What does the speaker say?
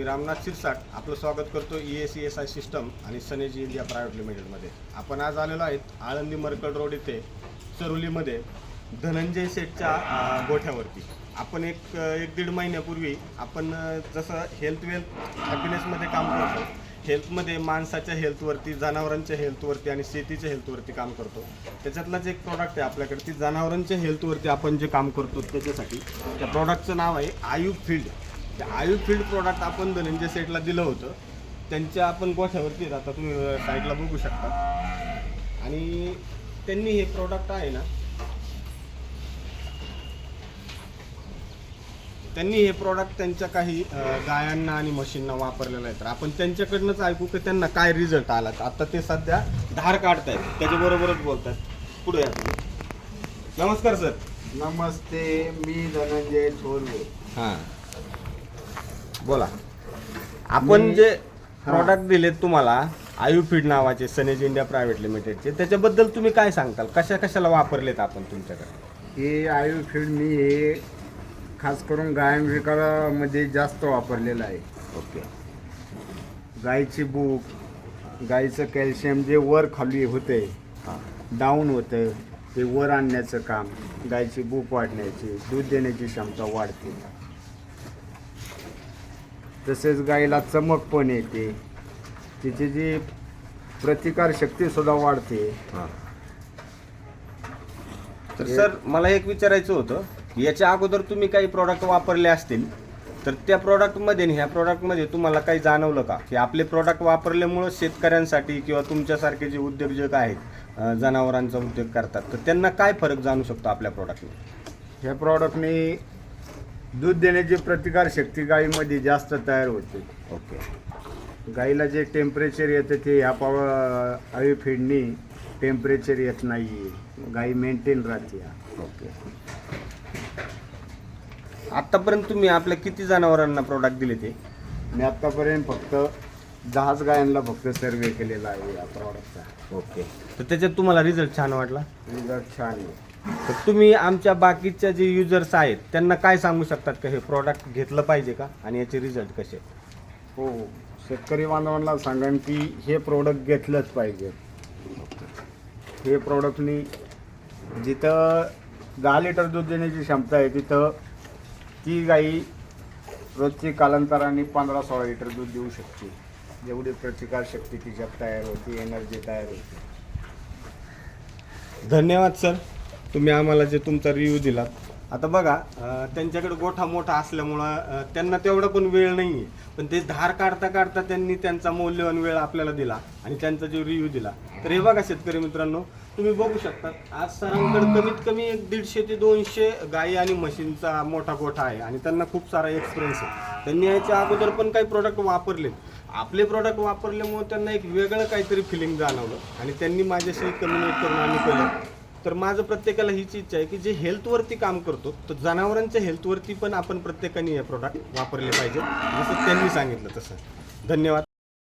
मी रामनाथ शिरसाट आपलं स्वागत करतो E S E S I system आणि सनेजी इंडिया प्रायव्हेट लिमिटेडमध्ये आपण आज आलेलो आहेत आळंदी मरकड रोड इथे चरुलीमध्ये धनंजय सेठच्या गोठ्यावरती. आपण एक एक दीड महिन्यापूर्वी आपण जसं हेल्थ वेल्थ हॅपीनेसमध्ये काम करतो हेल्थमध्ये माणसाच्या हेल्थवरती जनावरांच्या हेल्थवरती आणि शेतीच्या हेल्थवरती काम करतो. त्याच्यातलाच एक प्रॉडक्ट आहे आपल्याकडे ती जनावरांच्या हेल्थवरती आपण जे काम करतो त्याच्यासाठी त्या प्रॉडक्टचं नाव आहे आयु फील्ड त्या आयु फील्ड प्रॉडक्ट आपण धनंजय सेटला दिलं होतं. त्यांच्या आपण गोठ्यावरती. आता तुम्ही साईडला बघू शकता. आणि त्यांनी हे प्रॉडक्ट आहे ना त्यांनी हे प्रॉडक्ट त्यांच्या काही गायांना आणि म्हशींना वापरलेलं आहे. तर आपण त्यांच्याकडनंच ऐकू की त्यांना काय रिझल्ट आला. आता ते सध्या धार काढतायत. त्याच्याबरोबरच बोलतात पुढे. नमस्कार सर. नमस्ते मी धनंजय थोरवे. हां. बोला. आपण जे. प्रॉडक्ट दिलेत तुम्हाला आयुफीड नावाचे सनेज इंडिया प्रायव्हेट लिमिटेडचे त्याच्याबद्दल तुम्ही काय सांगताल? कशा कशाला वापरलेत आपण तुमच्याकडे? हे आयु फीड मी हे खास करून गायन विकारामध्ये जास्त वापरलेलं आहे. ओके. गाईची बूक गाईचं कॅल्शियम जे वर खाली होते हां. डाऊन होतं ते वर आणण्याचं काम गाईची बूक वाढण्याची दूध देण्याची क्षमता वाढते. तसेच गाईला चमक पण येते. तिची जी प्रतिकार शक्ती सुद्धा वाढते. हां. तर सर मला एक विचारायचं होतं की याच्या अगोदर तुम्ही काही प्रॉडक्ट वापरले असतील तर त्या प्रॉडक्टमध्ये आणि ह्या प्रॉडक्टमध्ये तुम्हाला काही जाणवलं का? की आपले प्रॉडक्ट वापरल्यामुळं शेतकऱ्यांसाठी किंवा तुमच्यासारखे जे उद्योजक आहेत अं, जनावरांचा उद्योग करतात तर त्यांना काय फरक जाणू शकतो आपल्या प्रॉडक्टमध्ये ह्या प्रॉडक्टने दूध देण्याची प्रतिकार शक्ती गाईमध्ये जास्त तयार होते. ओके. गाईला जे टेम्परेचर येतं ते ह्या पाव आयु फीडनी टेम्परेचर येत नाही आहे गाई मेंटेन राहते ओके. आत्तापर्यंत तुम्ही आपल्या किती जनावरांना प्रॉडक्ट दिले ते? मी आत्तापर्यंत फक्त दहाच गायांना फक्त सर्वे केलेला आहे या प्रॉडक्टचा ओके. तर त्याच्यात तुम्हाला रिझल्ट छान वाटला? रिझल्ट छान आहे. तर तुम्ही आमच्या बाकीच्या जे युजर्स आहेत त्यांना काय सांगू शकतात का? हे प्रॉडक्ट घेतलं पाहिजे का? आणि याचे रिझल्ट कसे? हो शेतकरी बांधवांना सांगेन की हे प्रोडक्ट घेतलंच पाहिजे. हे प्रोडक्टनी जिथं दहा लिटर दूध देण्याची क्षमता आहे तिथं ती गाई रोजची कालांतराने पंधरा सोळा लिटर दूध देऊ शकते. जेवढी प्रतिकार शक्ती तिच्यात तयार होते एनर्जी तयार होते. धन्यवाद सर तुम्ही आम्हाला जे तुमचा रिव्ह्यू दिलात आता बघा त्यांच्याकडे गोठा मोठा असल्यामुळं त्यांना तेवढा पण वेळ नाही आहे पण ते धार काढता काढता त्यांनी त्यांचा मौल्यवान वेळ आपल्याला दिला आणि त्यांचा जो रिव्ह्यू दिला. तर हे बघा शेतकरी मित्रांनो तुम्ही बघू शकता आज सरांकडे कमीत कमी एक दीडशे ते दोनशे गाई आणि म्हशींचा मोठा गोठा आहे आणि त्यांना खूप सारा एक्सपिरियन्स आहे. त्यांनी याच्या अगोदर पण काही प्रोडक्ट वापरलेत. आपले प्रोडक्ट वापरल्यामुळे त्यांना एक वेगळं काहीतरी फिलिंग जाणवलं आणि त्यांनी माझ्याशी कम्युनिकेट करून आम्ही केलं. तर माझं प्रत्येकाला हीच इच्छा आहे की जे हेल्थवरती काम करतो तर जनावरांच्या हेल्थवरती पण आपण प्रत्येकाने हे प्रोडक्ट वापरले पाहिजे. जसं त्यांनी सांगितलं तसं. धन्यवाद.